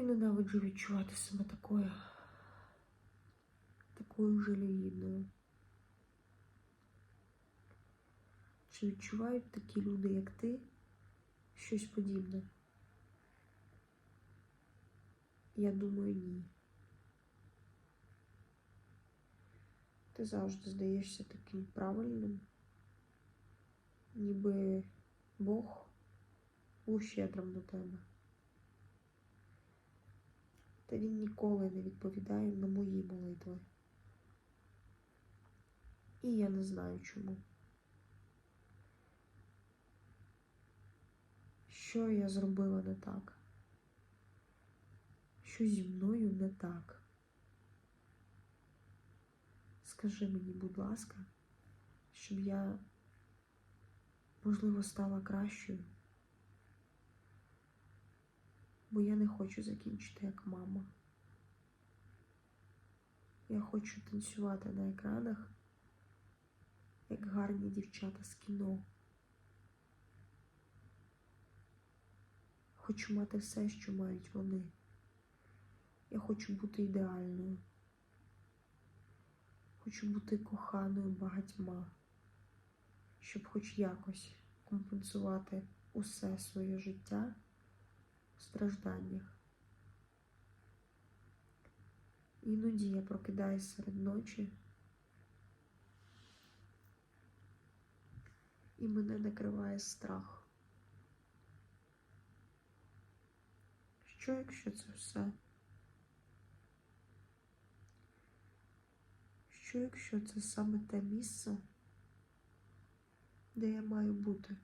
І ненавиджу відчувати себе такою, такою жалюгідною. Чи відчувають такі люди, як ти, щось подібне? Я думаю, ні. Ти завжди здаєшся таким правильним, ніби Бог був щедрим до тебе. Та він ніколи не відповідає на мої молитви. І я не знаю чому. Що я зробила не так? Що зі мною не так? Скажи мені, будь ласка, щоб я, можливо, стала кращою. Бо я не хочу закінчити як мама. Я хочу танцювати на екранах, як гарні дівчата з кіно. Хочу мати все, що мають вони. Я хочу бути ідеальною. Хочу бути коханою багатьма, щоб хоч якось компенсувати усе своє життя стражданнях. Іноді я прокидаюсь серед ночі, і мене накриває страх. Що, якщо це все? Що, якщо це саме те місце, де я маю бути?